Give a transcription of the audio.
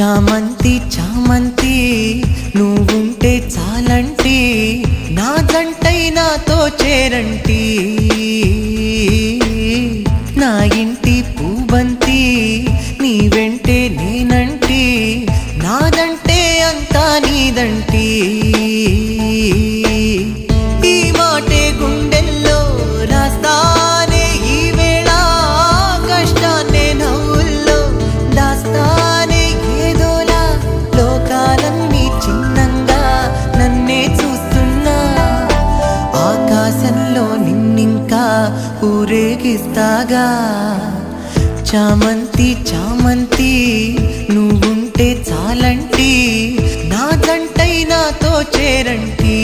చామంతి చామంతి నువ్వుంటే చాలంటి నా జంటై నాతో చేరంటి. నా ఇంటి పూబంతి నీ వెంటే నేనంటి నాదంటే అంతా నీదంటీ. ఊరేగిస్తాగా? చామంతి చామంతి నువ్వుంటే చాలంటి నా కంటైనాతో చేరంటీ.